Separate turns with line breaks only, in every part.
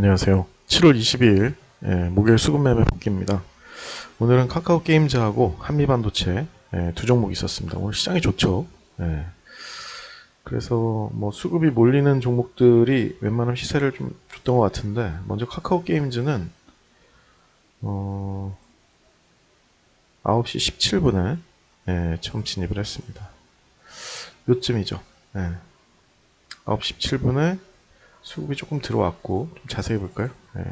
안녕하세요. 7월 22일 예, 목요일 수급 매매 복귀입니다. 오늘은 카카오 게임즈하고 한미반도체 예, 두 종목 있었습니다. 오늘 시장이 좋죠. 예. 그래서 뭐 수급이 몰리는 종목들이 웬만하면 시세를 좀 줬던 것 같은데 먼저 카카오 게임즈는 어, 9시 17분에 예, 처음 진입을 했습니다. 요쯤이죠. 예. 9시 17분에 수급이 조금 들어왔고 좀 자세히 볼까요? 예.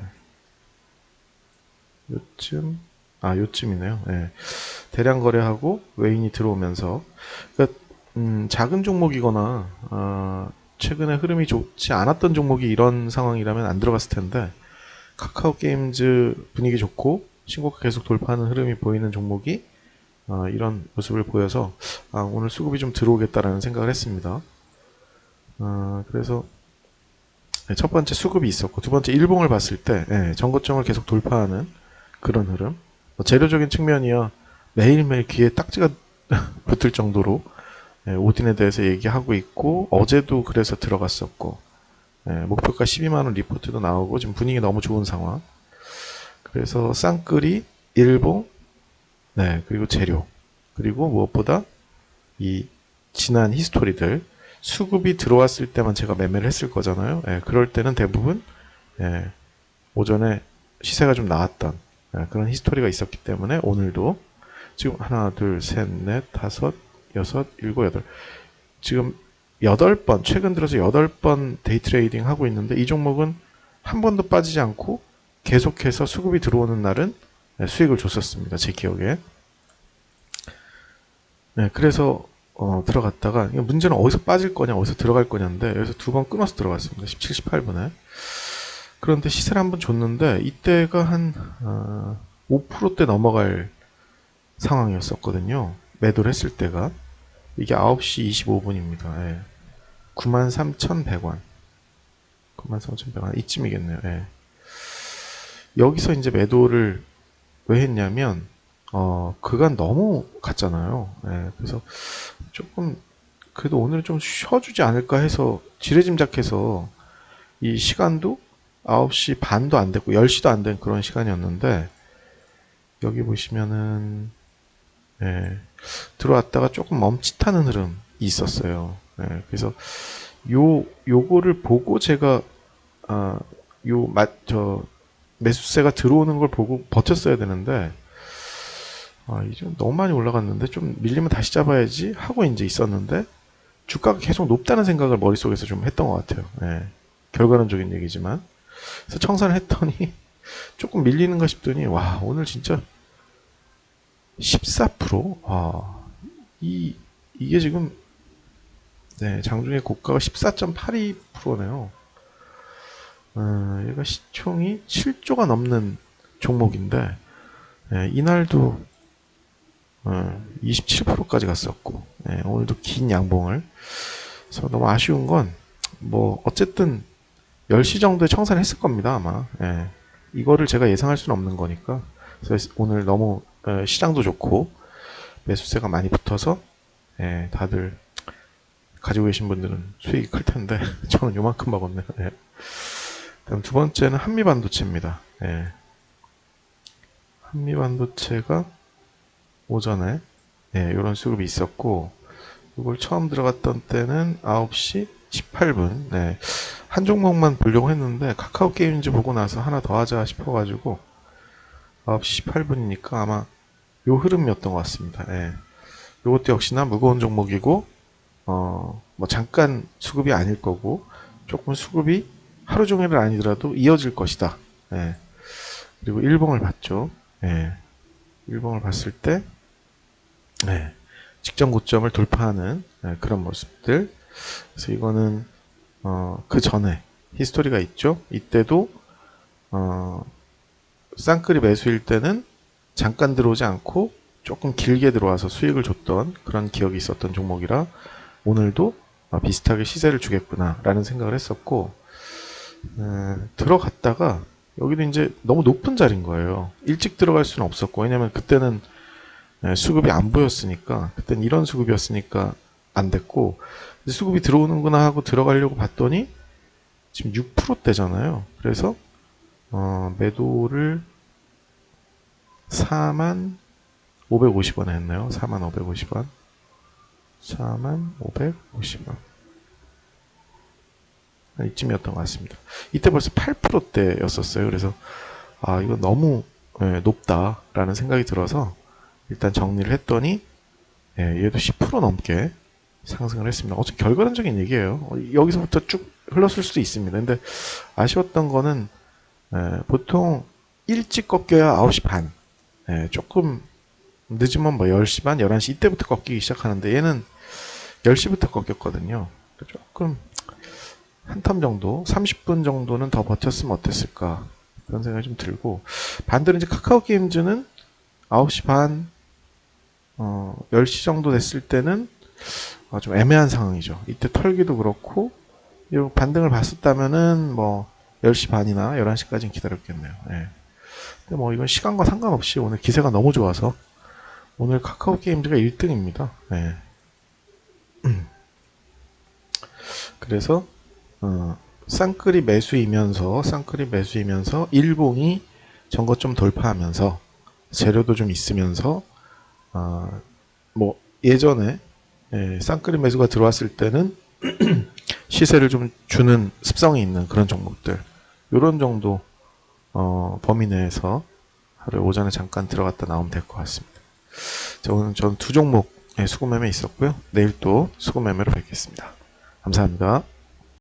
요쯤 아 요쯤이네요. 예. 대량 거래하고 외인이 들어오면서 그러니까 음, 작은 종목이거나 아, 최근에 흐름이 좋지 않았던 종목이 이런 상황이라면 안 들어갔을 텐데 카카오 게임즈 분위기 좋고 신고가 계속 돌파하는 흐름이 보이는 종목이 아, 이런 모습을 보여서 아, 오늘 수급이 좀 들어오겠다라는 생각을 했습니다. 아, 그래서 네, 첫 번째 수급이 있었고 두 번째 일봉을 봤을 때 예, 전고점을 계속 돌파하는 그런 흐름. 뭐 재료적인 측면이야 매일매일 귀에 딱지가 붙을 정도로 예, 오딘에 대해서 얘기하고 있고 어제도 그래서 들어갔었고 예, 목표가 12만 원 리포트도 나오고 지금 분위기 너무 좋은 상황. 그래서 쌍끌이 일봉 네 그리고 재료 그리고 무엇보다 이 지난 히스토리들 수급이 들어왔을 때만 제가 매매를 했을 거잖아요. 예, 그럴 때는 대부분 예, 오전에 시세가 좀 나왔던 예, 그런 히스토리가 있었기 때문에 오늘도 지금 하나, 둘, 셋, 넷, 다섯, 여섯, 일곱, 여덟 지금 여덟 번 최근 들어서 여덟 번 데이 트레이딩 하고 있는데 이 종목은 한 번도 빠지지 않고 계속해서 수급이 들어오는 날은 예, 수익을 줬었습니다. 제 기억에. 네, 그래서 어, 들어갔다가 문제는 어디서 빠질 거냐, 어디서 들어갈 거냐인데 여기서 두 번 끊어서 들어갔습니다. 17, 18분에. 그런데 시세를 한번 줬는데 이때가 한 어, 5%대 넘어갈 상황이었었거든요. 매도를 했을 때가 이게 9시 25분입니다. 예. 93,100원. 93,100원 이쯤이겠네요. 예. 여기서 이제 매도를 왜 했냐면 어, 그간 너무 갔잖아요. 예, 그래서 조금 그래도 오늘은 좀 쉬어주지 않을까 해서 지레짐작해서 이 시간도 9시 반도 안 됐고 10시도 안 된 그런 시간이었는데 여기 보시면은 예, 들어왔다가 조금 멈칫하는 흐름이 있었어요. 예, 그래서 요 요거를 보고 제가 아, 요맞저 매수세가 들어오는 걸 보고 버텼어야 되는데 아, 이제 너무 많이 올라갔는데 좀 밀리면 다시 잡아야지 하고 이제 있었는데 주가가 계속 높다는 생각을 머릿속에서 좀 했던 것 같아요. 예. 결과론적인 얘기지만. 그래서 청산을 했더니 조금 밀리는가 싶더니 와, 오늘 진짜 14%? 와, 이, 이게 지금 네, 장중에 고가가 14.82%네요. 어, 얘가 시총이 7조가 넘는 종목인데 예, 이날도 어, 27%까지 갔었고 예, 오늘도 긴 양봉을. 그래서 너무 아쉬운 건 뭐 어쨌든 10시 정도에 청산을 했을 겁니다 아마. 예, 이거를 제가 예상할 수는 없는 거니까. 그래서 오늘 너무 어, 시장도 좋고 매수세가 많이 붙어서 예, 다들 가지고 계신 분들은 수익이 클 텐데 저는 요만큼 먹었네요. 예. 그럼 두 번째는 한미 반도체입니다. 예. 한미 반도체가 오전에 예, 이런 수급이 있었고 이걸 처음 들어갔던 때는 9시 18분 네, 한 종목만 보려고 했는데 카카오 게임즈 보고 나서 하나 더 하자 싶어가지고 9시 18분이니까 아마 요 흐름이었던 것 같습니다. 예. 요것도 역시나 무거운 종목이고 어, 뭐 잠깐 수급이 아닐 거고 조금 수급이 하루 종일은 아니더라도 이어질 것이다. 예. 그리고 일봉을 봤죠. 예. 일봉을 봤을 때 네, 직전 고점을 돌파하는 네, 그런 모습들. 그래서 이거는 어, 그 전에 히스토리가 있죠. 이때도 어, 쌍끌이 매수일 때는 잠깐 들어오지 않고 조금 길게 들어와서 수익을 줬던 그런 기억이 있었던 종목이라 오늘도 어, 비슷하게 시세를 주겠구나라는 생각을 했었고 에, 들어갔다가 여기도 이제 너무 높은 자리인 거예요. 일찍 들어갈 수는 없었고 왜냐면 그때는 예, 수급이 안 보였으니까 그땐 이런 수급이었으니까 안 됐고 수급이 들어오는구나 하고 들어가려고 봤더니 지금 6%대잖아요. 그래서 어, 매도를 4만 550원에 했네요. 4만 550원. 4만 550원. 이쯤이었던 것 같습니다. 이때 벌써 8%대였었어요. 그래서 아 이거 너무 예, 높다라는 생각이 들어서 일단 정리를 했더니 예, 얘도 10% 넘게 상승을 했습니다. 어차피 결과론적인 얘기예요. 어, 여기서부터 쭉 흘렀을 수도 있습니다. 근데 아쉬웠던 거는 예, 보통 일찍 꺾여야 9시 반. 예, 조금 늦으면 뭐 10시 반, 11시 이때부터 꺾이기 시작하는데 얘는 10시부터 꺾였거든요. 조금 한 텀 정도, 30분 정도는 더 버텼으면 어땠을까 그런 생각이 좀 들고 반대로 이제 카카오 게임즈는 9시 반, 어, 10시 정도 됐을 때는 아, 좀 애매한 상황이죠. 이때 털기도 그렇고 이 반등을 봤었다면은 뭐 10시 반이나 11시까지는 기다렸겠네요. 예. 근데 뭐 이건 시간과 상관없이 오늘 기세가 너무 좋아서 오늘 카카오 게임즈가 1등입니다. 예. 그래서 어, 쌍끌이 매수이면서 쌍끌이 매수이면서 일봉이 전거 좀 돌파하면서 재료도 좀 있으면서 어, 뭐 예전에 예, 쌍끌이 매수가 들어왔을 때는 시세를 좀 주는 습성이 있는 그런 종목들 이런 정도 어, 범위 내에서 하루 오전에 잠깐 들어갔다 나오면 될 것 같습니다. 자, 오늘 전 두 종목 예, 수급 매매 있었고요. 내일 또 수급 매매로 뵙겠습니다. 감사합니다.